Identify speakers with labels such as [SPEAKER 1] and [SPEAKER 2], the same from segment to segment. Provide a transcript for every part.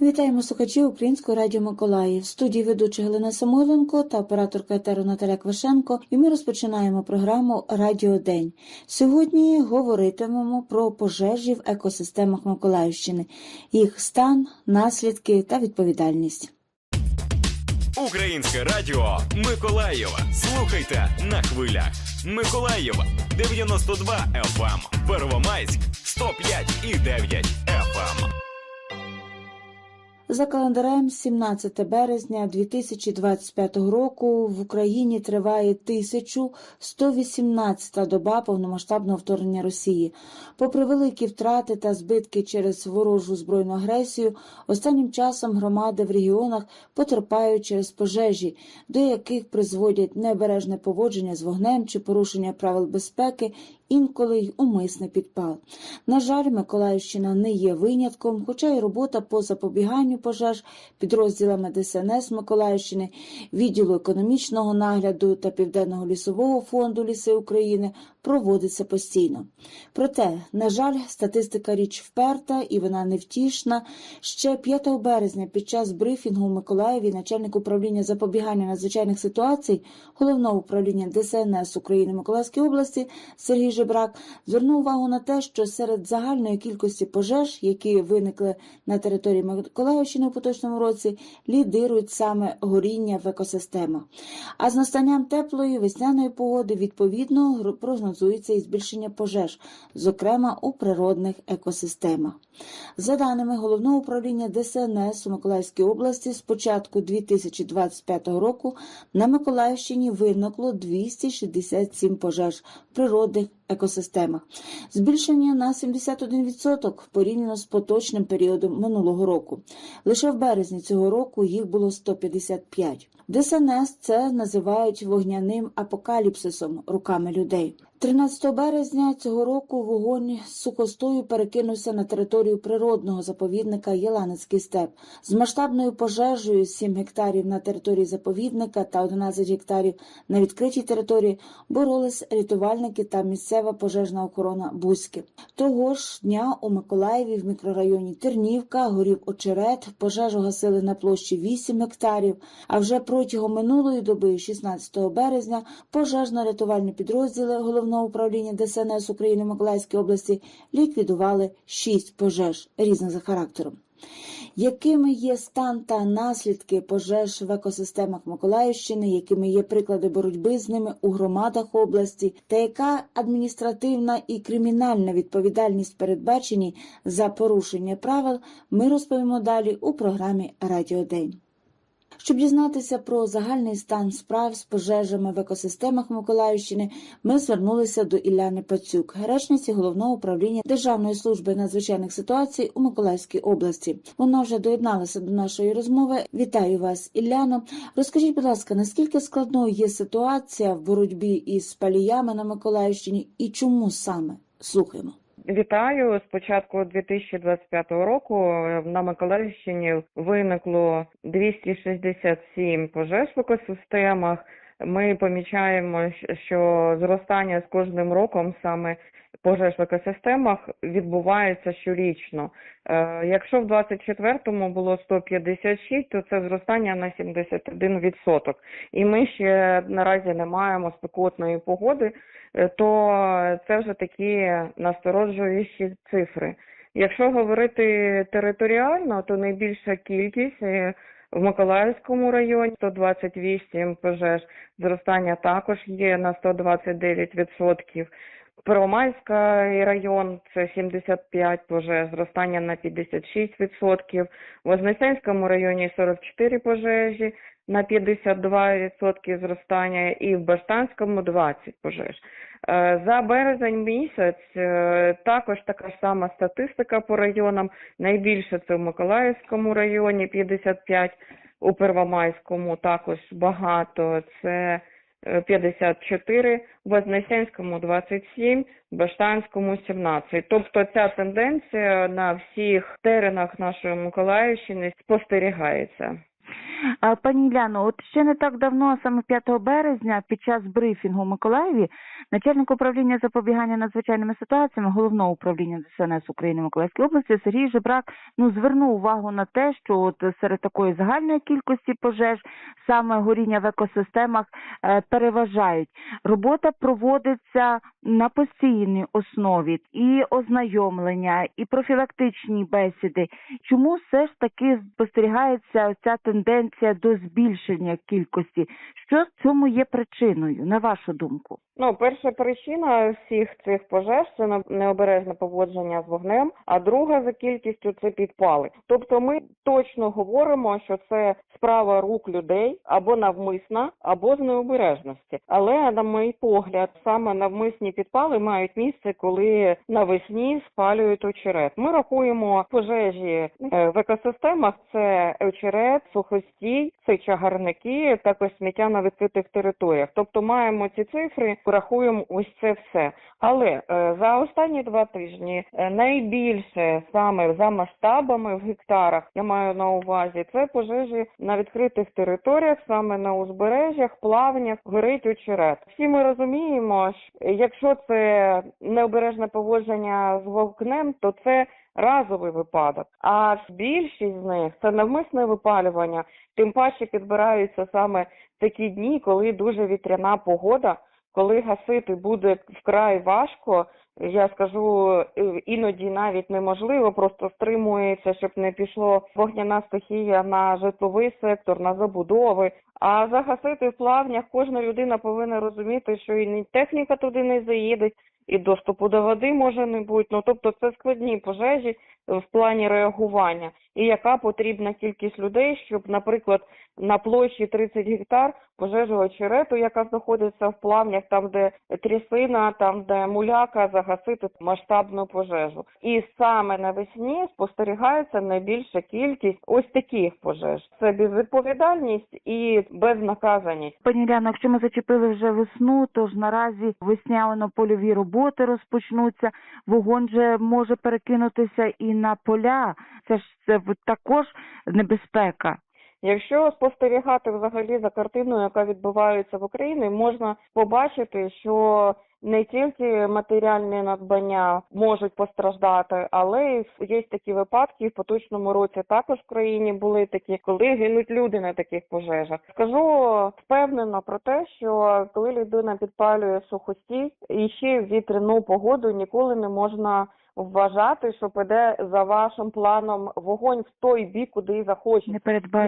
[SPEAKER 1] Вітаємо слухачів Українського радіо Миколаїв. В студії ведуча Галина Самойленко та операторка етеру Наталя Квашенко. І ми розпочинаємо програму Радіо День. Сьогодні говоритимемо про пожежі в екосистемах Миколаївщини, їх стан, наслідки та відповідальність.
[SPEAKER 2] Українське радіо Миколаєва. Слухайте на хвилях. Миколаєва 92 FM. Первомайськ 105 і 9 FM.
[SPEAKER 1] За календарем 17 березня 2025 року в Україні триває 1118 доба повномасштабного вторгнення Росії. Попри великі втрати та збитки через ворожу збройну агресію, останнім часом громади в регіонах потерпають через пожежі, до яких призводять небережне поводження з вогнем чи порушення правил безпеки, інколи й умисний підпал. На жаль, Миколаївщина не є винятком, хоча й робота по запобіганню пожеж підрозділами ДСНС Миколаївщини, відділу економічного нагляду та Південного лісового фонду Ліси України проводиться постійно. Проте, на жаль, статистика річ вперта і вона невтішна. Ще 5 березня під час брифінгу в Миколаєві начальник управління запобігання надзвичайних ситуацій головного управління ДСНС України Миколаївської області Сергій Жебрак звернув увагу на те, що серед загальної кількості пожеж, які виникли на території Миколаївщини у поточному році, лідирують саме горіння в екосистемах. А з настанням теплої весняної погоди відповідно гр- прогнозується і збільшення пожеж, зокрема у природних екосистемах. За даними головного управління ДСНС у Миколаївській області, з початку 2025 року на Миколаївщині виникло 267 пожеж природних екосистемах. Збільшення на 71% порівняно з поточним періодом минулого року. Лише в березні цього року їх було 155. ДСНС це називають вогняним апокаліпсисом руками людей. 13 березня цього року вогонь з сухостою перекинувся на територію природного заповідника Єланецький степ з масштабною пожежею 7 гектарів на території заповідника та 11 гектарів на відкритій території боролись рятувальники та місцева пожежна охорона Бузьки. Того ж дня у Миколаєві в мікрорайоні Тернівка горів очерет, пожежу гасили на площі 8 гектарів. А вже протягом минулої доби, 16 березня, пожежно-рятувальні підрозділи головного управління ДСНС України в Миколаївській області ліквідували 6 пожеж різних за характером. Якими є стан та наслідки пожеж в екосистемах Миколаївщини, якими є приклади боротьби з ними у громадах області, та яка адміністративна і кримінальна відповідальність передбачені за порушення правил, ми розповімо далі у програмі Радіодень. Щоб дізнатися про загальний стан справ з пожежами в екосистемах Миколаївщини, ми звернулися до Ілляни Пацюк, речниці головного управління Державної служби надзвичайних ситуацій у Миколаївській області. Вона вже доєдналася до нашої розмови. Вітаю вас, Ілляно. Розкажіть, будь ласка, наскільки складною є ситуація в боротьбі із паліями на Миколаївщині і чому саме? Слухаємо.
[SPEAKER 3] Вітаю. З початку 2025 року на Миколаївщині виникло 267 пожеж в екосистемах. Ми помічаємо, що зростання з кожним роком саме пожеж в екосистемах відбувається щорічно. Е, Якщо в 24-му було 156, то це зростання на 71%. І ми ще наразі не маємо спекотної погоди, е, то це вже такі насторожуючі цифри. Якщо говорити територіально, то найбільша кількість е, в Миколаївському районі 128 пожеж, зростання також є на 129%. Первомайський район це 75 пожеж, зростання на 56%. В Вознесенському районі 44 пожежі на 52% зростання і в Баштанському 20 пожеж. Е, За березень місяць е, також така ж сама статистика по районам. Найбільше це в Миколаївському районі 55, у Первомайському також багато. Це 54, в Вознесенському 27, в Баштанському 17. Тобто ця тенденція на всіх теренах нашої Миколаївщини спостерігається.
[SPEAKER 4] А, Пані Іляно, от ще не так давно, саме 5 березня, під час брифінгу в Миколаєві, начальник управління запобігання надзвичайними ситуаціями головного управління ДСНС України в Миколаївській області Сергій Жебрак ну звернув увагу на те, що от серед такої загальної кількості пожеж саме горіння в екосистемах е, переважають. Робота проводиться на постійній основі і ознайомлення, і профілактичні бесіди. Чому все ж таки спостерігається ця тенденція до збільшення кількості? Що в цьому є причиною, на вашу думку?
[SPEAKER 3] Ну, перша причина всіх цих пожеж це не- необережне поводження з вогнем, а друга за кількістю це підпали. Тобто ми точно говоримо, що це справа рук людей або навмисна, або з необережності. Але на мій погляд, саме навмисні підпали мають місце, коли навесні спалюють очерет. Ми рахуємо пожежі е, в екосистемах: це очерет, сухостій, це чагарники, також сміття на відкритих територіях. Тобто маємо ці цифри, рахуємо ось це все. Але е, за останні два тижні е, найбільше саме за масштабами в гектарах, я маю на увазі, це пожежі на відкритих територіях, саме на узбережжях, плавнях, горить очерет. Всі ми розуміємо, що якщо це необережне поводження з вовкнем, то це разовий випадок. А більшість з них це навмисне випалювання. Тим паче підбираються саме такі дні, коли дуже вітряна погода, коли гасити буде вкрай важко. Я скажу, е, іноді навіть неможливо, просто стримується, щоб не пішло вогняна стихія на житловий сектор, на забудови. А загасити в плавнях кожна людина повинна розуміти, що і ні техніка туди не заїде, і доступу до води може не бути. Ну тобто це складні пожежі в плані реагування. І яка потрібна кількість людей, щоб, наприклад, на площі 30 гектар пожежу очерету, яка знаходиться в плавнях, там де трясина, там де муляка, загасити масштабну пожежу. І саме навесні спостерігається найбільша кількість ось таких пожеж. Це безвідповідальність і безнаказаність.
[SPEAKER 4] Пані Іляно, якщо ми зачепили вже весну, то ж наразі весняно-польові роботи розпочнуться. Вогонь же може перекинутися і на поля. Це ж це також небезпека.
[SPEAKER 3] Якщо спостерігати взагалі за картиною, яка відбувається в Україні, можна побачити, що не тільки матеріальні надбання можуть постраждати, але є такі випадки. В поточному році також в країні були такі, коли гинуть люди на таких пожежах. Скажу впевнено про те, що коли людина підпалює сухостій і ще вітряну погоду ніколи не можна вважати, що піде за вашим планом вогонь в той бік, куди захоче.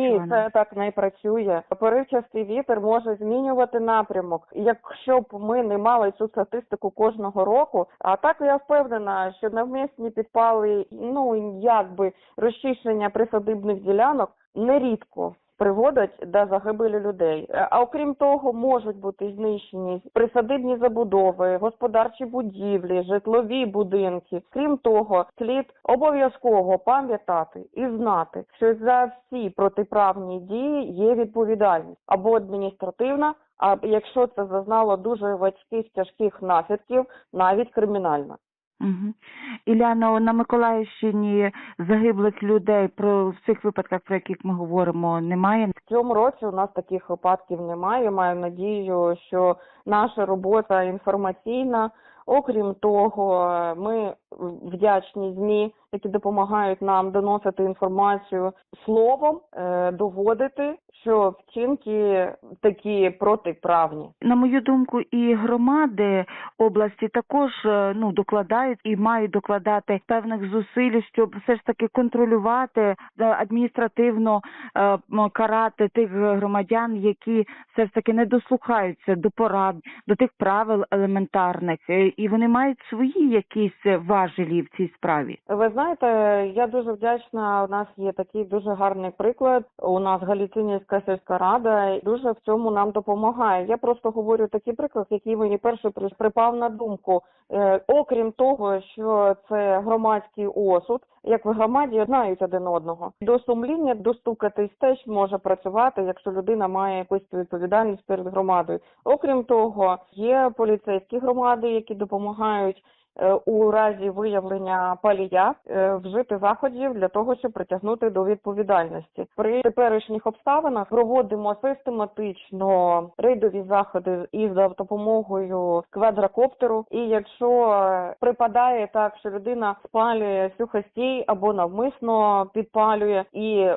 [SPEAKER 3] Ні, це так не працює. Поривчастий вітер може змінювати напрямок. Якщо б ми не мали цю статистику кожного року, а так я впевнена, що навмисні підпали, ну якби розчищення присадибних ділянок нерідко. Приводять до загибелі людей. Е, А окрім того, можуть бути знищені присадибні забудови, господарчі будівлі, житлові будинки. Крім того, слід обов'язково пам'ятати і знати, що за всі протиправні дії є відповідальність або адміністративна, а якщо це зазнало дуже важких тяжких наслідків, навіть кримінальна.
[SPEAKER 4] Іляно, на Миколаївщині загиблих людей про в цих випадках, про яких ми говоримо, немає.
[SPEAKER 3] В цьому році у нас таких випадків немає. Маю надію, що наша робота інформаційна. Окрім того, ми вдячні змі, які допомагають нам доносити інформацію словом, е, доводити, що вчинки такі протиправні.
[SPEAKER 4] На мою думку, і громади області також е, ну докладають і мають докладати певних зусиль, щоб все ж таки контролювати е, адміністративно е, карати тих громадян, які все ж таки не дослухаються до порад, до тих правил елементарних, і вони мають свої якісь важелі в цій справі.
[SPEAKER 3] Ви знаєте, я дуже вдячна. У нас є такий дуже гарний приклад. У нас Галіцинівська сільська рада дуже в цьому нам допомагає. Я просто говорю такий приклад, який мені перший припав на думку. Е, окрім того, що це громадський осуд, як в громаді знають один одного. До сумління достукатись теж може працювати, якщо людина має якусь відповідальність перед громадою. Окрім того, є поліцейські громади, які допомагають у разі виявлення палія е, вжити заходів для того, щоб притягнути до відповідальності. При теперішніх обставинах проводимо систематично рейдові заходи із допомогою квадрокоптеру. І якщо е, припадає так, що людина спалює сухостій або навмисно підпалює, і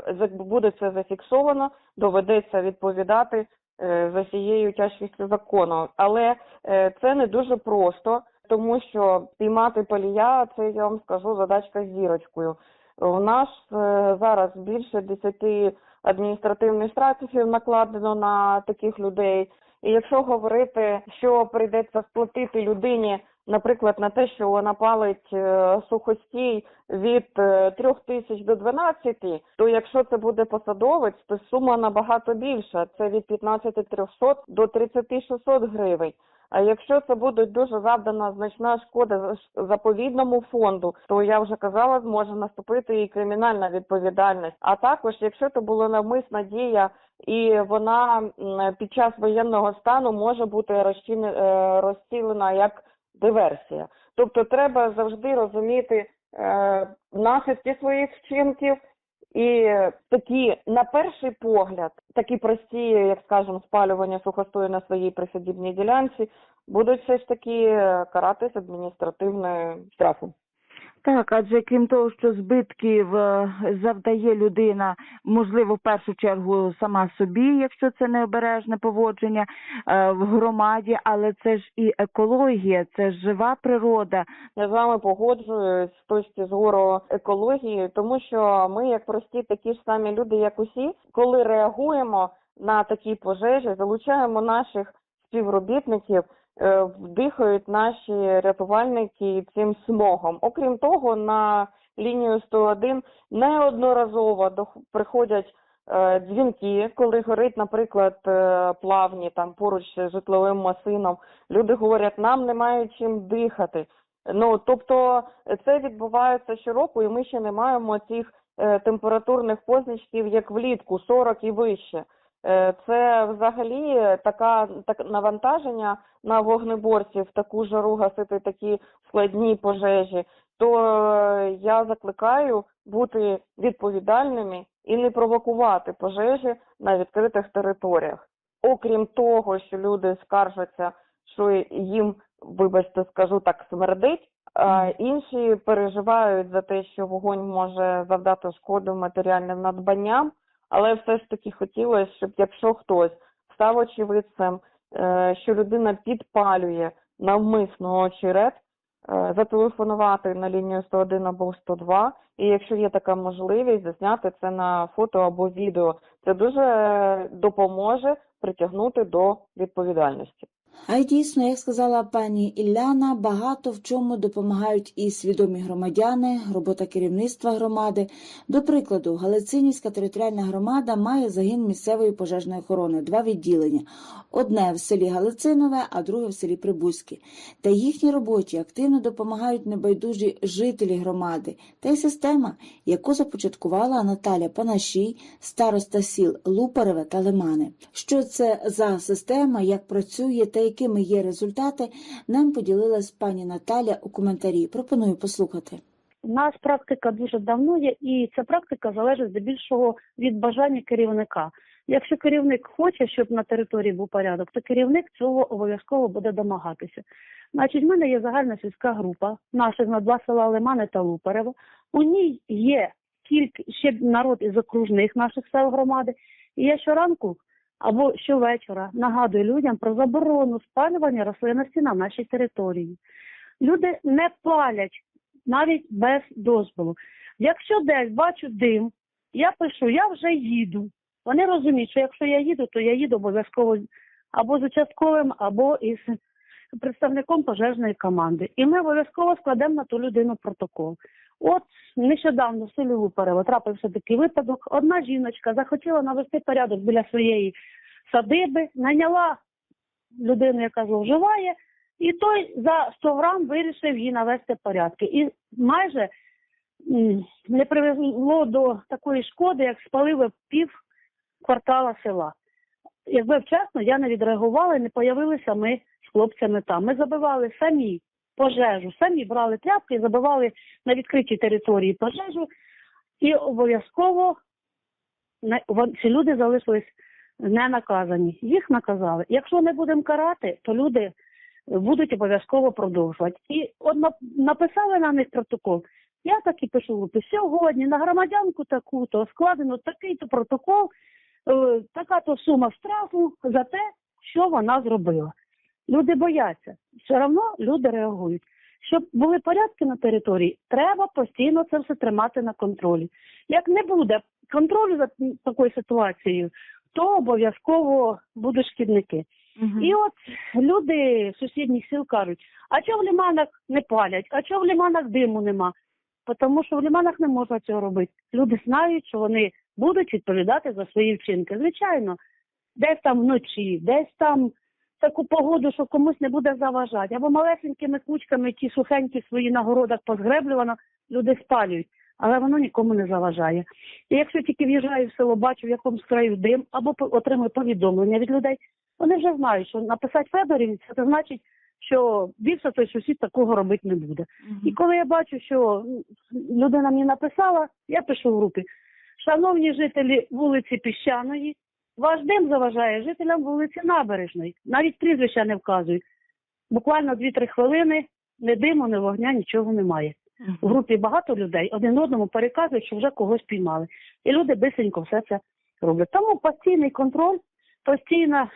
[SPEAKER 3] буде це зафіксовано, доведеться відповідати е, за цією тяжкістю закону. Але е, це не дуже просто, тому що піймати палія це я вам скажу задачка з зірочкою. У нас е, зараз більше 10 адміністративних штрафів накладено на таких людей. І якщо говорити, що прийдеться сплатити людині, наприклад, на те, що вона палить е, сухостій від е, 3 тисяч до 12, то якщо це буде посадовець, то сума набагато більша. Це від 15 300 до 30 600 гривень. А якщо це буде дуже завдана значна шкода за- заповідному фонду, то я вже казала, зможе наступити і кримінальна відповідальність. А також, якщо це була навмисна дія, і вона під час воєнного стану може бути е, розцілена як диверсія. Тобто, треба завжди розуміти е, наслідки своїх вчинків. І такі, на перший погляд, такі прості, як скажемо, спалювання сухостою на своїй присадібній ділянці, будуть все ж таки каратись адміністративною штрафом.
[SPEAKER 4] Так, адже крім того, що збитків завдає людина, можливо, в першу чергу сама собі, якщо це необережне поводження е, в громаді, але це ж і екологія, це ж жива природа.
[SPEAKER 3] Я з вами погоджуюсь з точки зору екології, тому що ми, як прості, такі ж самі люди, як усі, коли реагуємо на такі пожежі, залучаємо наших співробітників, вдихають наші рятувальники цим смогом. Окрім того, на лінію 101 неодноразово приходять е, дзвінки, коли горить, наприклад, е, плавні там поруч з житловим масином. Люди говорять, нам немає чим дихати. Ну тобто це відбувається щороку, і ми ще не маємо цих е, температурних позначків, як влітку, 40 і вище. Е, Це взагалі така так навантаження на вогнеборців, в таку жару гасити такі складні пожежі. То е, я закликаю бути відповідальними і не провокувати пожежі на відкритих територіях. Окрім того, що люди скаржаться, що їм, вибачте, скажу так, смердить. А інші переживають за те, що вогонь може завдати шкоду матеріальним надбанням, але все ж таки хотілося, щоб якщо хтось став очевидцем, е, що людина підпалює навмисно очерет, е, зателефонувати на лінію 101 або 102, і якщо є така можливість, засняти це на фото або відео. Це дуже е, допоможе притягнути до відповідальності.
[SPEAKER 1] А й дійсно, як сказала пані Ілляна, багато в чому допомагають і свідомі громадяни, робота керівництва громади. До прикладу, Галицинівська територіальна громада має загін місцевої пожежної охорони, два відділення: одне в селі Галицинове, а друге в селі Прибузьке. Та їхній роботі активно допомагають небайдужі жителі громади та й система, яку започаткувала Наталя Панашій, староста сіл Лупареве та Лимани. Що це за система, як працює та якими є результати, нам поділилась пані Наталя у коментарі. Пропоную послухати.
[SPEAKER 5] У нас практика дуже давно є, і ця практика залежить здебільшого від бажання керівника. Якщо керівник хоче, щоб на території був порядок, то керівник цього обов'язково буде домагатися. Значить, в мене є загальна сільська група наших на два села Лимани та Лупарево. У ній є тільки ще народ із окружних наших сел громади. І я щоранку або щовечора нагадую людям про заборону спалювання рослинності на нашій території. Люди не палять навіть без дозволу. Якщо десь бачу дим, я пишу, я вже їду. Вони розуміють, що якщо я їду, то я їду обов'язково або з участковим, або із представником пожежної команди. І ми обов'язково складемо на ту людину протокол. От нещодавно в селі Луперево трапився такий випадок. Одна жіночка захотіла навести порядок біля своєї садиби, наняла людину, яка зловживає, і той за 100 грам вирішив їй навести порядки. І майже не привело до такої шкоди, як спалили пів квартала села. Якби вчасно я не відреагувала не появилися ми з хлопцями там. Ми забивали самі пожежу. Самі брали тряпки, забивали на відкритій території пожежу, і обов'язково ці люди залишились не наказані. Їх наказали. Якщо не будемо карати, то люди будуть обов'язково продовжувати. І от нап- написали на них протокол. Я так і пишу. Сьогодні на громадянку таку-то складено такий-то протокол, е, така-то сума штрафу за те, що вона зробила. Люди бояться. Все одно люди реагують. Щоб були порядки на території, треба постійно це все тримати на контролі. Як не буде контролю за такою ситуацією, то обов'язково будуть шкідники.
[SPEAKER 4] Мгм.
[SPEAKER 5] І от люди з сусідніх сіл кажуть, а чого в ліманах не палять, а чого в ліманах диму нема? Тому що в ліманах не можна цього робити. Люди знають, що вони будуть відповідати за свої вчинки. Звичайно, десь там вночі, десь там таку погоду, що комусь не буде заважати. Або малесенькими кучками ті сухенькі свої на городах позгреблювано, люди спалюють, але воно нікому не заважає. І якщо тільки в'їжджаю в село, бачу, в якому краю дим, або отримую повідомлення від людей, вони вже знають, що написати Федорівці, це значить, що більше той сусід такого робити не буде. І коли я бачу, що людина мені написала, я пишу в групі. Шановні жителі вулиці Піщаної, ваш дим заважає жителям вулиці Набережної. Навіть прізвища не вказують. Буквально 2-3 хвилини, ні диму, ні вогня, нічого немає. В групі багато людей один одному переказують, що вже когось піймали. І люди бисенько все це роблять. Тому постійний контроль, постійна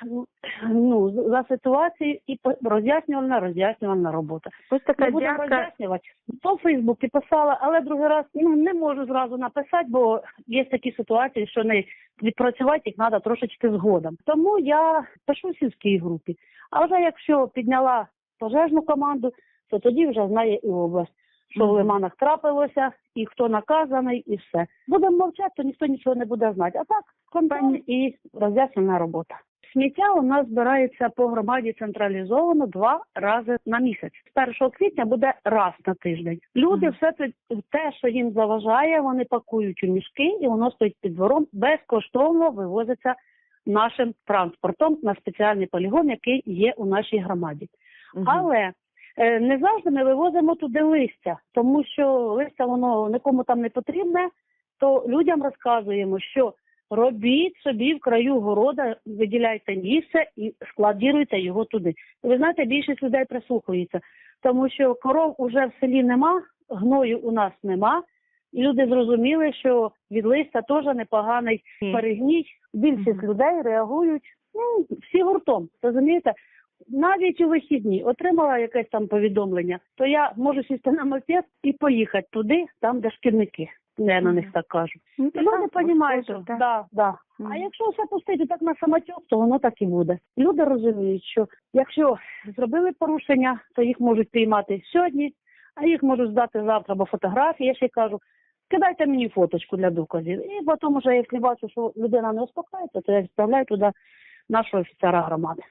[SPEAKER 5] ну, за ситуацією і по- роз'яснювальна, роз'яснювальна робота.
[SPEAKER 4] Ось така дяка.
[SPEAKER 5] роз'яснювати. В Фейсбуці писала, але другий раз ну не можу зразу написати, бо є такі ситуації, що не відпрацювати їх треба трошечки згодом. Тому я пишу в сільській групі. А вже якщо підняла пожежну команду, то тоді вже знає і область, що в лиманах трапилося, і хто наказаний, і все. Будемо мовчати, то ніхто нічого не буде знати. А так, контроль і роз'яснена робота. Сміття у нас збирається по громаді централізовано два рази на місяць. З 1 квітня буде раз на тиждень. Люди
[SPEAKER 4] Мгм.
[SPEAKER 5] все це те, що їм заважає, вони пакують у мішки, і воно стоїть під двором, безкоштовно вивозиться нашим транспортом на спеціальний полігон, який є у нашій громаді.
[SPEAKER 4] Мгм.
[SPEAKER 5] Але не завжди ми вивозимо туди листя, тому що листя воно нікому там не потрібне, то людям розказуємо, що робіть собі в краю города, виділяйте місце і складіруйте його туди. Ви знаєте, більшість людей прислухаються, тому що коров уже в селі нема, гною у нас нема. І люди зрозуміли, що від листя теж непоганий перегній. Більшість людей реагують ну, всі гуртом. Розумієте? Навіть у вихідні отримала якесь там повідомлення, то я можу сісти на мопед і поїхати туди, там, де шкідники. Я на них так кажу.
[SPEAKER 4] Ну,
[SPEAKER 5] люди
[SPEAKER 4] так,
[SPEAKER 5] розуміють, що
[SPEAKER 4] так.
[SPEAKER 5] да, да. А якщо все пустити так на самотек, то воно так і буде. Люди розуміють, що якщо зробили порушення, то їх можуть піймати сьогодні, а їх можуть здати завтра, бо фотографії. Я ще кажу, кидайте мені фоточку для доказів. І потім, вже, якщо бачу, що людина не успокається, то я відправляю туди нашого офіцера громади.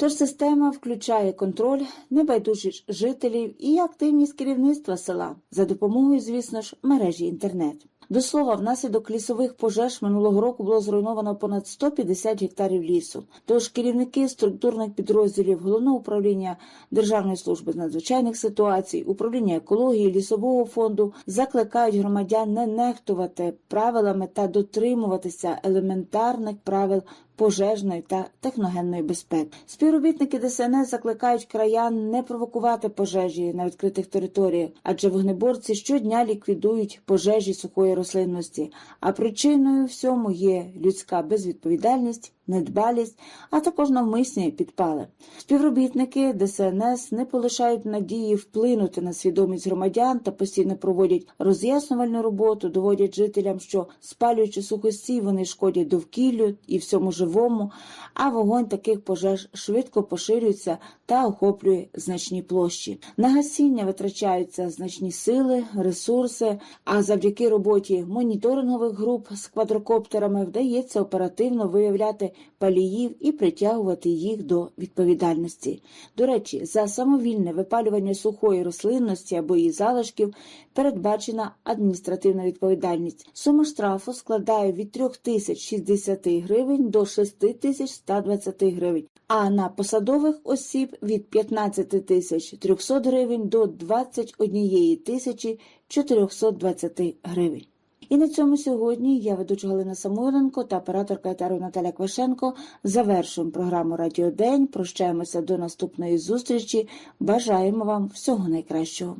[SPEAKER 1] Тож система включає контроль, небайдужість жителів і активність керівництва села за допомогою, звісно ж, мережі інтернет. До слова, внаслідок лісових пожеж минулого року було зруйновано понад 150 гектарів лісу. Тож керівники структурних підрозділів головного управління Державної служби з надзвичайних ситуацій, управління екології, лісового фонду закликають громадян не нехтувати правилами та дотримуватися елементарних правил пожежної та техногенної безпеки. Співробітники ДСНС закликають краян не провокувати пожежі на відкритих територіях, адже вогнеборці щодня ліквідують пожежі сухої рослинності. А причиною всьому є людська безвідповідальність, недбалість, а також навмисні підпали. Співробітники ДСНС не полишають надії вплинути на свідомість громадян та постійно проводять роз'яснювальну роботу, доводять жителям, що спалюючи сухостій, вони шкодять довкіллю і всьому живому, а вогонь таких пожеж швидко поширюється та охоплює значні площі. На гасіння витрачаються значні сили, ресурси, а завдяки роботі моніторингових груп з квадрокоптерами вдається оперативно виявляти паліїв і притягувати їх до відповідальності. До речі, за самовільне випалювання сухої рослинності або її залишків передбачена адміністративна відповідальність. Сума штрафу складає від 3060 гривень до 6120 гривень, а на посадових осіб від 15 тисяч 300 гривень до 21 тисячі 420 гривень. І на цьому сьогодні я ведуча Галина Самойленко та операторка етеру Наталя Квашенко завершуємо програму Радіодень. Прощаємося до наступної зустрічі. Бажаємо вам всього найкращого.